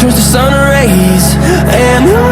through the sun rays. And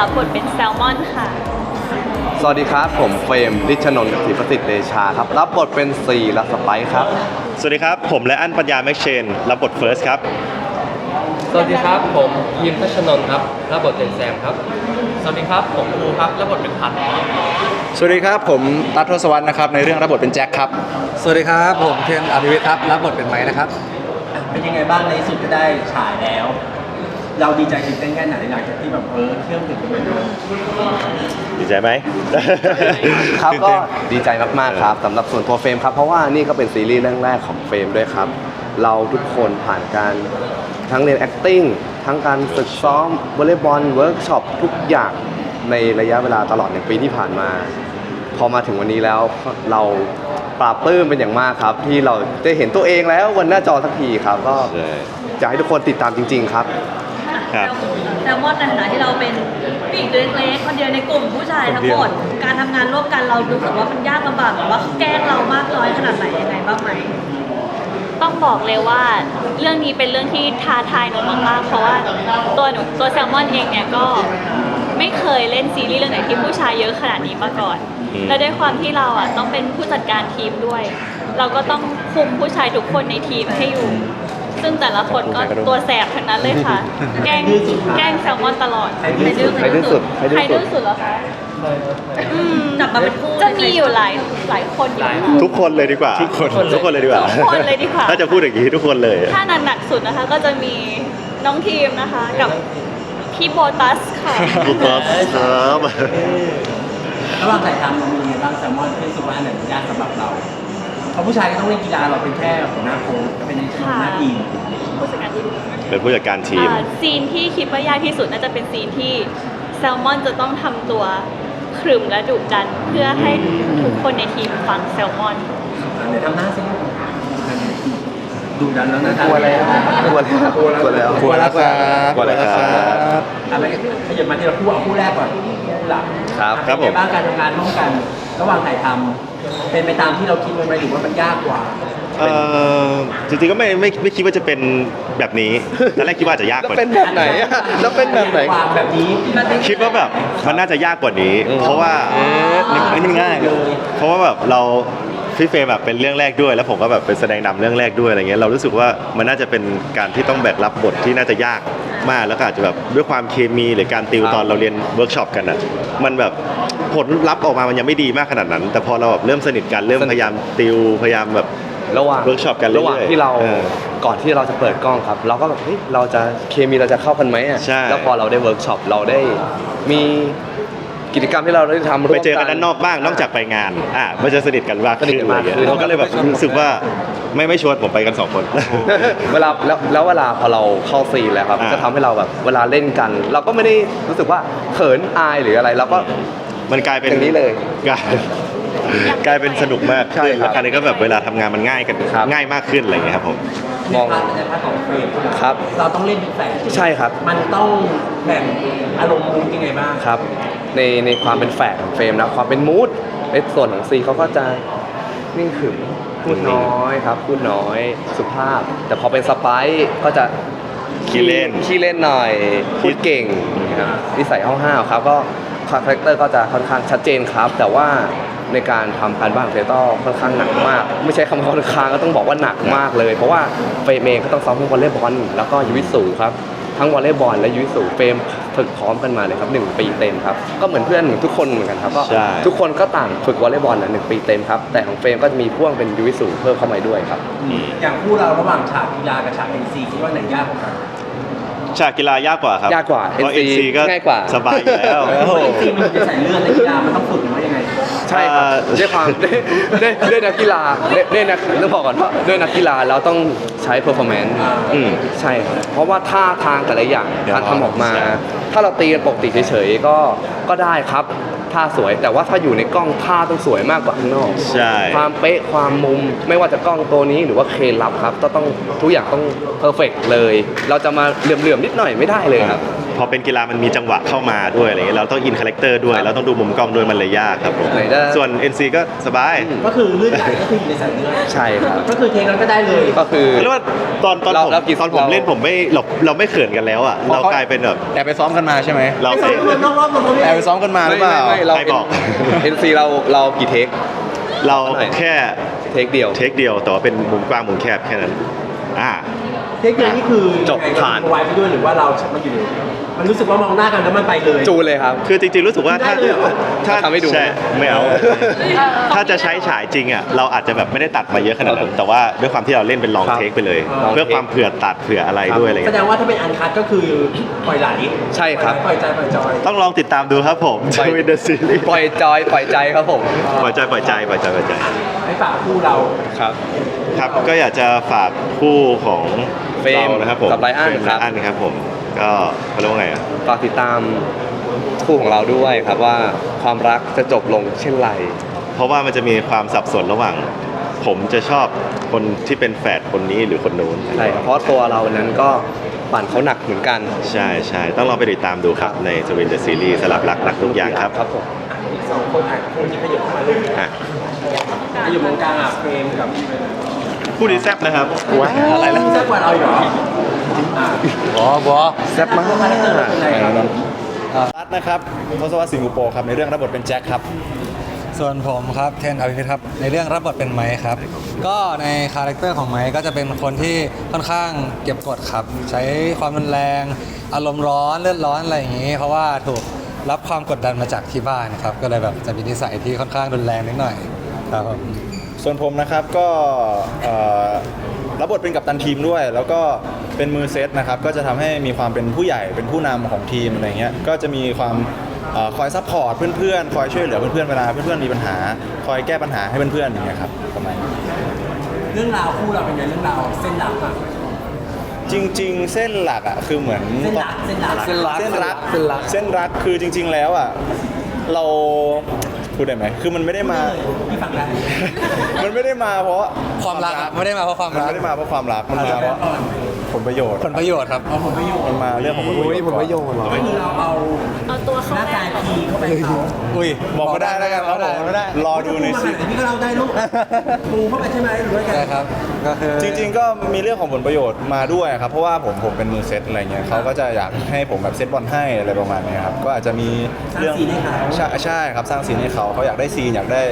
รับบทเป็นแซลมอนค่ะ สวัสดีครับ ผมเฟรมริชนนท์ศรีประสิทธิ์เดชาครับ รับบทเป็นซีและสไปซ์ครับ สวัสดีครับ ผมและอันปัญญาแม็กเชน รับบทเฟิร์สครับ สวัสดีครับ ผมยิมทัชนนท์ครับ รับบทเป็นแซมครับ สวัสดีครับ ผมครูครับ รับบทเป็นพัดครับสวัสดีครับ ผมตั๊ดทศวรรษนะครับ ในเรื่องรับบทเป็นแจ็คครับ สวัสดีครับ ผมเทนอภิวิทย์ครับ รับบทเป็นไม้นะครับ เป็นยังไงบ้างในที่สุดก็ได้ฉายแล้ว เราดีใจตื่นเต้นแค่ไหนหลังจากที่แบบเออเชื่อมถึงกันไปเลยดีใจไหม ครับตื่นก็เต้นดีใจมากๆครับสำหรับส่วนตัวเฟรมครับ เพราะว่านี่ก็เป็นซีรีส์เรื่องแรกของเฟรมด้วยครับ เราทุกคนผ่านการทั้งเรียน acting ทั้งการฝึกซ้อมวอลเลย์บอลเวิร์กช็อปทุกอย่างในระยะเวลาตลอดหนึ่งปีที่ผ่านมา พอมาถึงวันนี้แล้วเราปราบปลื้มเป็นอย่างมากครับ ที่เราได้เห็นตัวเองแล้วบนหน้าจอสักทีครับ ก็ใช่อยากให้ทุกคนติดตามจริง ๆ ครับ ครับแซลมอนในฐานะที่เราเป็นผู้หญิงตัวเล็กๆคนเดียวในกลุ่มผู้ชายทั้งหมด การทำงานร่วมกันเรารู้สึกว่ามันยากลำบากหรือว่าเขาแกล้งเรามากน้อยขนาดไหนยังไงบ้างไหมต้องบอกเลยว่าเรื่องนี้เป็นเรื่องที่ท้าทายหนูมากๆเพราะว่าตัวหนูตัวแซลมอนเองเนี่ยก็ไม่เคยเล่นซีรีส์เรื่องไหนที่ผู้ชายเยอะขนาดนี้มาก่อนอืมและด้วยความที่เราอะต้องเป็นผู้จัดการทีมด้วย เราก็ต้องคุมผู้ชายทุกคนในทีมให้อยู่ ซึ่งแต่ละคนก็ตัวแสบทั้งนั้นเลยค่ะ แกล้งแกล้งแซลมอนตลอดใครดื้อใครดื้อสุดใครดื้ใครอสุดื้ดอสุดเหรอคะอืมจับมาเป็นคู่จะมีอยู่หลายหลายคนอยู่ค่ะทุกคนเลยดีกว่า ทุกคนทุกคนเลยดีกว่าทุกคนเลยดีกว่า ถ้าจะพูดอย่างนี้ทุกคนเลย ถ้าหนักๆสุดนะคะ ก็จะมีน้องทีมนะคะกับพี่โบตัสค่ะทุกคนครับระหว่างถ่ายทำเรามียังไงบ้างแซลมอนที่รู้สึกว่าอันไหนมันยากสำหรับเราเพ ราะผู้ชายก็ต้องเล่นกีฬาเราเป็นแค่หัวหน้าโค้ชก็เป็นในหน้าทีมผู้จัดการทีมเป็นผู้จัดการทีมอ่าซีนที่คิดว่ายากที่สุดน่าจะเป็นซีนที่แซลมอนจะต้องทำตัวขรึมและดุดันเพื่อให้ทุกคนในทีมฟังแซลมอนเดี๋ยวทำหน้าซิดูดันแล้วนะกลัวแล้วกลัวแล้วกลัวแล้วกลัวแล้วครับกลัวแล้วครับอะไรขยับมาที่เราคู่เอาคู่แรกก่อนคู่ หลักครับครับผม เป็นไงบ้างการทำงานร่วมกัน ระหว่างถ่ายทำเป็นไปตามที่เราคิดไว้ไหมหรือว่ามันยากกว่า เอ่อจริงๆก็ไม่ไม่ไม่คิดว่าจะเป็นแบบนี้ ตอนแรกคิดว่าจะยากแล้วกว่าเป็นนี้แบบไหนอะแล้วเป็นแบบไหนวางแบบนี้คิดว่าแบบมันน่าจะยากกว่านี้ เพราะว่าอันนี้มันง่ายเลยเพราะว่าแบบเรา พี่เฟรมแบบเป็นเรื่องแรกด้วย แล้วผมก็แบบเป็นแสดงนำเรื่องแรกด้วยอะไรเงี้ยเรารู้สึกว่ามันน่าจะเป็นการที่ต้องแบกรับบทที่น่าจะยากมากแล้วก็อาจจะแบบด้วยความเคมีหรือการติวตอนเราเรียนเวิร์กช็อปกันอะมันแบบผลลัพธ์ออกมามันยังไม่ดีมากขนาดนั้น แต่พอเราแบบเริ่มสนิทกันเริ่มพยายามติวพยายามแบบระหว่างเวิร์กช็อปกันเรื่อยๆระหว่างที่เราเออก่อนที่เราจะเปิดกล้องครับ เราก็แบบเฮ้ยเราจะเคมีเราจะเข้ากันไหมอะใช่แล้วพอเราได้เวิร์กช็อปเราได้มี กิจกรรมที่เราได้ทำร่วม ไปเจอกันด้านนอกบ้างนอกจากไปงานอะมันจะสนิทกันมากสนิขึ้ทนกันอะไรมากเงี้ยขึ้น เราก็เลยแบบรู้สึกว่าไม่ไม่ชวนผมไปกันสองคน เวลาแล้วแล้วเวลาพอเราเข้าซีนแล้วครับอ่า จะทำให้เราแบบเวลาเล่นกัน เราก็ไม่ได้รู้สึกว่าเขินอายหรืออะไรเราก็ มันกลายเป็นอย่างนี้เลยกลายกลายเป็นสนุกมากใช่ครับแล้วคราวนี้ก็แบบเวลาทำงานมันง่ายกันครับ ง่ายมากขึ้นอะไรอย่างเงี้ยครับผม มองในพาร์ทในพาร์ทของเฟรมครับ เราต้องเล่นเป็นแฝดใช่ครับ มันต้องแบ่งอารมณ์มุกยังไงบ้างครับ ในในความเป็นแฝดของเฟรมนะความเป็นมูดในส่วนของซีเขาก็จะนิ่งขรึมพูดน้อยครับ พูดน้อยสุภาพ แต่พอเป็นสไปซ์ก็จะขี้เล่นขี้เล่นหน่อยพูดเก่งครับนิสัยห้าวๆครับ ก็คาแรคเตอร์ก็จะค่อนข้างชัดเจนครับ แต่ว่าในการทำการบ้านของเฟรมต้องค่อนข้างหนักมาก ไม่ใช่คำว่าค่อนข้างก็ต้องบอกว่าหนักมากเลย เพราะว่าเฟรมเองก็ต้องซ้อมทั้งวอลเลย์บอลแล้วก็ยูวิสูครับ ทั้งวอลเลย์บอลและยูวิสูเฟรมฝึกพร้อมกันมาเลยครับหนึ่งปีเต็มครับก็เหมือนเพื่อนทุกคนเหมือนกันครับก็ใช่ ทุกคนก็ต่างฝึกวอลเลย์บอลนะหนึ่งปีเต็มครับแต่ของเฟรมก็จะมีพ่วงเป็นยูวิสูเพิ่มเข้ามาด้วยครับ อย่างคู่เราระหว่างฉากกีฬากับฉากเอ็นซีคิดว่าไหนยากกว่ากันฉากกีฬายากกว่าครับยากกว่าเพราะ NC NC ก็ง่ายกว่า สบายอยู่แล้วโอ้โหเอ็นซีมันอยู่ในสายเลือดในกีฬามันต้องฝึก ใช่ครับเอ่อด้วยความด้วยด้วยด้วยนักกีฬาด้วยด้วยนักต้องบอกก่อนว่าด้วยนักกีฬาเราต้องใช้ performance อ่าอืมใช่ครับเพราะว่าท่าทางแต่ละอย่างเดี๋ยวการทำออกมาใช่ถ้าเราตีกันปกติเฉยๆก็ก็ได้ครับ ท่าสวย แต่ว่าถ้าอยู่ในกล้องท่าต้องสวยมากกว่าข้างนอก ใช่ ความเป๊ะความมุมไม่ว่าจะกล้องตัวนี้หรือว่าเคนรับครับ ก็ต้องทุกอย่างต้องเพอร์เฟกเลย เราจะมาเหลื่อมๆนิดหน่อยไม่ได้เลยครับ พอเป็นกีฬามันมีจังหวะเข้ามาด้วยอะไรเงี้ยเราต้องอินคาแรคเตอร์ด้วยครับเราต้องดูมุมกล้องด้วยมันเลยยากครับผมไหนจะส่วน NC ก็สบายก็คือเลือดใหญ่ก็คืออยู่ในสายเลือดใช่ครับ ก็คือเทคนั้นก็ได้เลย ก็คือ เรียกว่าตอนตอนเราผมเรากี่ตอนผมเรา เล่นผมไม่เราเราไม่เขินกันแล้วอะเรากลายเป็นแบบแอบไปซ้อมกันมาใช่ไหมเราไอ้สองคนนอกรอบตรงนี้แอบไปซ้อมกันมาหรือเปล่า ไม่ไม่เราใครบอก เอ็นซีเราเรากี่เทค เราเท่าไหร่แค่เทคเดียว เทคเดียวแต่ว่าเป็นมุมกว้างมุมแคบแค่นั้น อ่า เทคเดียวนี่คือจบผ่าน ไวไปด้วยหรือว่าเรามาอยู่มันรู้สึกว่ามองหน้ากันแล้วมันไปเลย จูนเลยครับ คือจริงๆรู้สึกว่าถ้าได้เลยเหรอ ถ้าทำให้ดู ใช่ไม่เอา ถ้าจะใช้ฉายจริงอะเราอาจจะแบบไม่ได้ตัดมาเยอะขนาดนั้น แต่ว่าด้วยความที่เราเล่นเป็นลองครับเทคไปเลยลองเพื่อ take ความเผื่อตัดเผื่ออะไรด้วยอะไรแสเงี้ยดงว่าถ้าเป็นอันคัดก็คือปล่อยไหลใช่ครับ ปล่อยใจปล่อยจอย ต้องลองติดตามดูครับผมปล่อยวินเดอร์ซีรีส์ปล่อยจอยปล่อยใจครับผมปล่อยใจปล่อยใจปล่อยใจปล่อยใจ ให้ฝากคู่เรา ครับ ครับก็อยากจะฝากคู่ของ เฟรมเรานะครับผมกับไลอ้อนเฟมครับไลอ้อนครับผมก็เขาเรียกว่าไงอะฝากติดตามคู่ของเราด้วยครับว่าความรักจะจบลงเช่นไร เพราะว่ามันจะมีความสับสนระหว่าง ผมจะชอบคนที่เป็นแฝดคนนี้หรือคนนู้นใช่ครับเพราะตัวเรานั้นก็ปั่นเขาหนักเหมือนกัน ใช่ใช่ต้องลองไปติดตามดูครับในสวินเดอะซีรีส์สลับรักรักทุกอย่างครับครับผมอีกสองคนอะคนที่ขยับเข้ามาลูกอะขยับตรงกลางอะเฟรมกับ คู่นี้แซ่บนะครับอะไรแล้วแซ่บกว่าเราอีกเหรออะบอบอแซ่บมากคาแรคเตอร์เราเป็นไงครับรัตนะครับทศวรรษสิงห์โปครับ ในเรื่องรับบทเป็นแจ็คครับ ส่วนผมครับเทนอภิพิธครับในเรื่องรับบทเป็นไม้ครับ ก็ในคาแรคเตอร์ของไม้ก็จะเป็นคนที่ค่อนข้างเก็บกดครับ ใช้ความรุนแรงอารมณ์ร้อนเลือดร้อนอะไรอย่างนี้ เพราะว่าถูกรับความกดดันมาจากที่บ้านครับ ก็เลยแบบจะมีนิสัยที่ค่อนข้างรุนแรงนิดหน่อยครับผม ส่วนผมนะครับก็เอ่อรับบทเป็นกัปตันทีมด้วย แล้วก็เป็นมือเซตนะครับก็จะทำให้มีความเป็นผู้ใหญ่เป็นผู้นำของทีมอะไรเงี้ยก็จะมีความเอ่อคอยซัพพอร์ตเพื่อนๆ คอยช่วยเหลือเพื่อนๆเวลาเพื่อนๆมีปัญหา คอยแก้ปัญหาให้เพื่อนๆอย่างเงี้ยครับประมาณนี้ เรื่องราวคู่เราเป็นไงเรื่องราวเส้นหลักอะจริงๆ เส้นหลักอะคือเหมือน เส้นหลักเส้นหลัก เส้นรักเส้นรักเส้นรักคือจริง ๆ แล้วอะเรา พูดได้ไหมคือมันไม่ได้มาพี่ฟังได้มันไม่ได้มาเพราะความรักไม่ได้มาเพราะความมันรัก ไม่ได้มาเพราะความรักมันมาเพราะ ผลประโยชน์ผลประโยชน์ครับเอาผมไปอยู่มันมาเรื่องของผลประโยชน์ผลประโยชน์เหรอก็คือเราเอาเอาตัวเข้าหน้าแรกายกพีเข้าไปเขาอุ้ยบอกไม่ได้แล้วกันครับผมไม่ได้รอดูในมาซีหาพี่ก็เราได้ลูกปูเข้าไปใช่ไหมหรือว่าไงใช่ครับก็คือจริง ๆ ก็มีเรื่องของผลประโยชน์มาด้วยครับเพราะว่าผมผมเป็นมือเซตอะไรเงี้ยเขาก็จะอยากให้ผมแบบเซตบอลให้อะไรประมาณเนี้ยครับก็อาจจะมีเรื่องใช่ใช่ครับสร้างซีนให้เขาเขาอยากได้ซีนอยากได้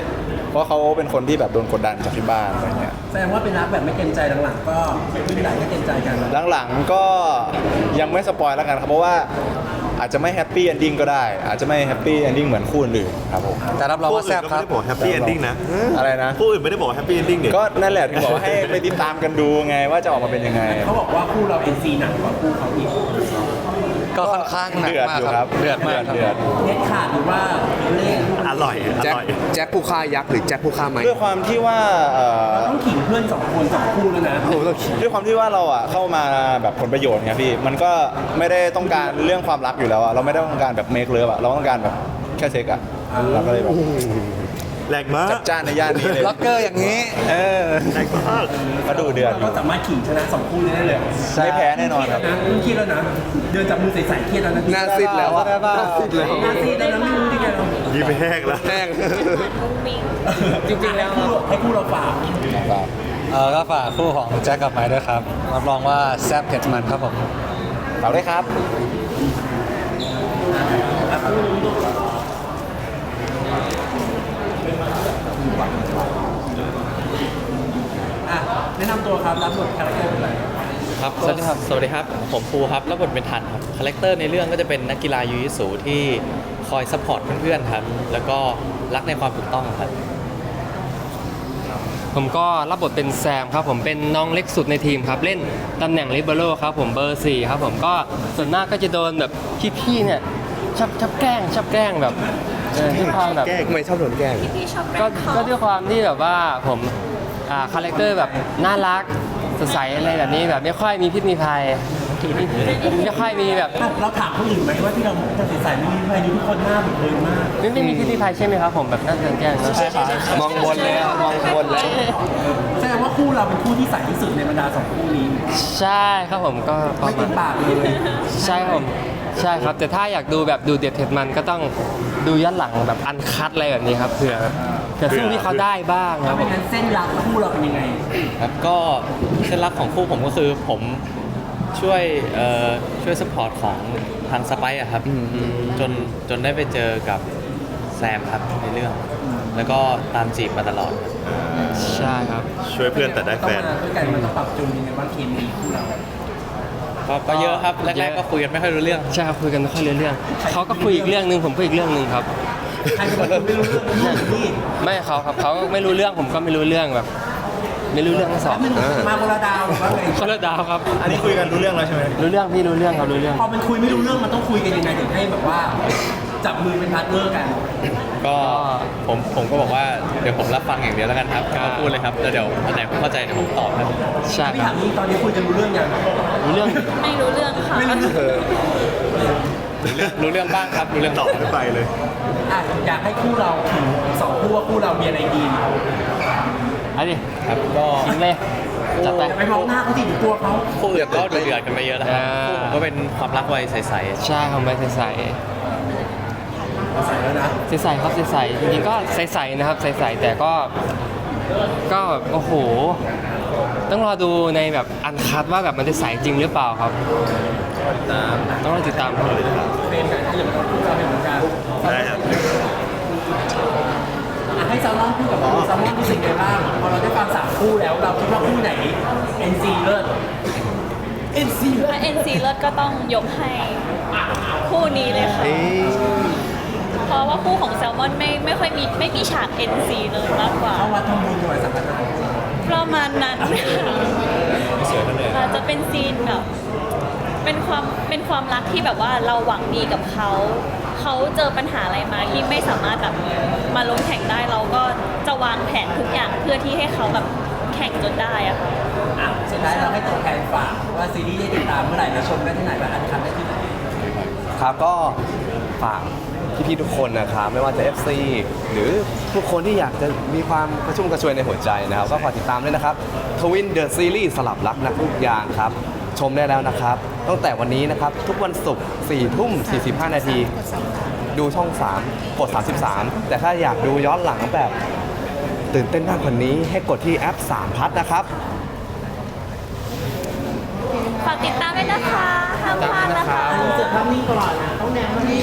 เพราะเขาเป็นคนที่แบบโดนกดดันจากที่บ้านอะไรเงี้ยแสดงว่าเป็นรักแบบไม่เต็มใจหลังๆก็ขึ้นไหลก็เต็มใจกันหลังๆก็ยังไม่สปอยแล้วกันครับเพราะว่าอาจจะไม่แฮปปี้เอนดิ้งก็ได้ อาจจะไม่แฮปปี้เอนดิ้งเหมือนคู่อื่นครับผม แต่รับรองว่าแซ่บครับไม่ได้บอกแฮปปี้เอนดิ้งนะอะไรนะคู่อื่นไม่ได้บอกแฮปปี้เอนดิ้งเดี๋ยวก็นั่นแหละถึงบอกว่าให้ไปติดตามกันดูไงว่าจะออกมาเป็นยังไง เขาบอกว่าคู่เราเอ็นซีหนักกว่าคู่เขาอีก ก็ค่อนข้างหนักเดือดมากอยู่คครัรับบเดือดมากครับเดือด เน็ตขาดหรือว่าเลขอร่อยอแจ็คร่อย แจ็คผู้ฆ่ายักษ์หรือแจ็คผู้ฆ่าไม้ด้วยความที่ว่าเอ่อต้องขิงเพื่อนสองคนสองคู่แล้วนะด้วยความที่ว่าเราอะเข้ามาแบบผลประโยชน์ไงพี่มันก็ไม่ได้ต้องการเรื่องความรักอยู่แล้วอะเราไม่ได้ต้องการแบบเมคเลิฟอะเราต้องการแบบแค่เซ็กอะเราก็เลยแบบ แรงมากจัดจ้านในย่านนี้เลยล็อกเกอร์อย่างนี้ เออแรงมากมาดูเดือดอก็ยู่สามารถขิงชนะสองคู่นี้ได้เลยไม่แพ้แน่นอนครับนะเครียดแล้วนะ เดินจับมือใส่ๆเครียดแล้วนะหน้าซิดแล้วอะได้ป่ะหน้าซิดแล้วหน้าซีดแล้วนะไม่รู้ได้ไงเรายิ้มแห้งแล้วแห้งมุ้งมิ้งจริงๆแล้วให้คู่เราฝากเออก็ฝากคู่ของแจ็คกับไม้ด้วยครับรับรองว่าแซ่บเผ็ดมันครับผมฝากด้วยครับ อะแนะนำตัวครับรับบทคาแรคเตอร์เป็นอะไรครับ สวัสดีครับ สวัสดีครับ ผมภูครับ รับบทเป็นทันครับ คาแรคเตอร์ในเรื่องก็จะเป็นนักกีฬายูยิสูที่คอยซัพพอร์ตเพื่อนๆครับ แล้วก็รักในความถูกต้องครับ ผมก็รับบทเป็นแซมครับ ผมเป็นน้องเล็กสุดในทีมครับ เล่นตำแหน่งลิเบโรครับ ผมเบอร์สี่ครับ ผมก็ส่วนมากก็จะโดนแบบพี่ๆเนี่ยชอบชอบแกล้งชอบแกล้งแบบเออ ด้วยความแบบทำไมชอบโดนแกล้ง พี่ชอบแกก็ล้งเขาก็ด้วยความที่แบบว่าผมอ่าคาแรคเตอร์แบบน่ารักสดใสอะไรแบบนี้แบบไม่ค่อยมีพิษมีภัยไม่ค่อยมีแบบอะเราถามคนอื่นไหมว่าที่เราจะใส่ๆไม่มีใครดูทุกคนหน้าเหมือนเดิมมากไม่ไม่มีพิษมีภัยใช่ไหมครับผมแบบน่าจะแกล้งนะใช่ครับมองบนแล้วมองบนแล้ว แสดงว่าคู่เราเป็นคู่ที่ใสที่สุดในบรรดาสองคู่นี้ใช่ครับผมก็ประไม่มาเต็ณมปากเลยใช่ครับผม ใช่ครับ แต่ถ้าอยากดูแบบดูเด็ดเผ็ดมันก็ต้องดูย้อนหลังแบบอันคัดอะไรแบบนี้ครับเผื่อเผื่อสู้ที่เขาได้บ้างคถ้ารับผไม่มงั้นเส้นรักคู่เราเป็นยังไง ครับก็เคล็ดลับของคู่ผมก็คือผมช่วยเอ่อช่วยสปอร์ตของทางสไปซ์อะครับจนจนได้ไปเจอกับแซมครับในเรื่อง แล้วก็ตามจีบมาตลอดครับใช่ครับ ช่วยเพื่อนแต่ได้แฟน ต้องมาด้วยกันมันต้องปรับจูนยังไงบ้างเคมีคู่เรา ก็ก็เยอะครับแรกเยอะๆก็คุยกันไม่ค่อยรู้เรื่อง ใช่ครับคุยกันไม่ค่อยรู้เรื่องเขาก็คุยอีกเรื่องหนึ่งผมก็อีกเรื่องหนึ่งครับ ใครเป็นคนไม่รู้เรื่องรู้เรื่องนี่ไม่เขาครับเขาไม่รู้เรื่องผมก็ไม่รู้เรื่องแบบ ไม่รู้เรื่องทั้งสองแล้วมันมาคนละดาวหรือว่าไงคนละดาวครับ อันนี้คุยกันรู้เรื่องแล้วใช่ไหมรู้เรื่องพี่รู้เรื่องครับรู้เรื่อง พอมันคุยไม่รู้เรื่องมันต้องคุยกันยังไงถึงให้แบบว่า จับมือเป็นพาร์ทเนอร์กัน ก็ผมผมก็บอกว่าเดี๋ยวผมรับฟังอย่างเดียวแล้วกันครับก็พูดเลยครับแล้วเดี๋ยวอันไหนผมเข้าใจเดี๋ยวผมตอบครับใช่พี่ครัถาบมนี้ตอนนี้คุยกันรู้เรื่องยังรู้เรื่องไม่รู้เรื่องค่ะไม่รู้เรื่องรู้เรื่องบ้างครับรู้เรื่องตอบไม่ไปเลย อะอยากให้คู่เราถึงสองคู่ว่าคู่เรามีอะไรดีเอาดิครับก็ ทิ้งเลยจัดไปไปมองหน้าเขาสิตัวเขาคู่อื่นก็ดูเดือดกันไปเยอะแล้วครับอ่า คู่ผมก็เป็นความรักวัยใส ใช่ผมไปใส่ ใส่แล้วนะใส่ๆครับใส่ๆจริงๆก็ใส่ๆนะครับใส่ๆแต่ก็ก็แบบโอ้โห ต้องรอดูในแบบอันคัดว่าแบบมันจะใสจริงหรือเปล่าครับ ต้องรอติดตามครับเฟรมกันที่อย่างคู่เราเป็นเหมือนกันได้ครับอะให้แซลมอนพูดกับคู่แซลมอนรู้สึกไงบ้างพอเราได้ฟังสามคู่แล้วเราคิดว่าคู่ไหน NC เลิศ NC เลิศถ้า NC เลิศก็ต้องยกให้คู่นี้เลยค่ะ เพราะว่าคู่ของแซลมอนไม่ไม่ค่อยมีไม่มีฉาก NC เลยมากกว่า เข้าวัดทำบุญถวายสังฆทานประมาณนั้นอาจจะเป็นซีนแบบ เป็นความเป็นความรักที่แบบว่าเราหวังดีกับเขา เขาเจอปัญหาอะไรมาที่ไม่สามารถแบบมาลงแข่งได้เราก็จะวางแผนทุกอย่างเพื่อที่ให้เขาแบบแข่งจนได้อะค่ะอะสุดท้ายเราให้ตัวแทนฝากว่าซีรีส์ได้ติดตามเมื่อไหร่และชมได้ที่ไหนและอันคันได้ที่ไหน ครับก็ฝาก พี่ๆทุกคนนะครับไม่ว่าจะ FC หรือทุกคนที่อยากจะมีความกระชุ่มกระชวยในหัวใจนะครับ ก็ฝากติดตามด้วยนะครับทวินเดอะซีรีส์สลับรักนักลูกยางครับ ชมได้แล้วนะครับ ตั้งแต่วันนี้นะครับ ทุกวันศุกร์4ทุ่ม 45 นาที ดูช่อง 3 กด 33 แต่ถ้าอยากดูย้อนหลังแบบ ตื่นเต้นมากกว่านี้ให้กดที่แอป 3 พัทนะครับ ฝากติดตามด้วยนะคะห้ามพลาดนะคะ เสือภาพนี่งก่อนนะต้องแนมนี่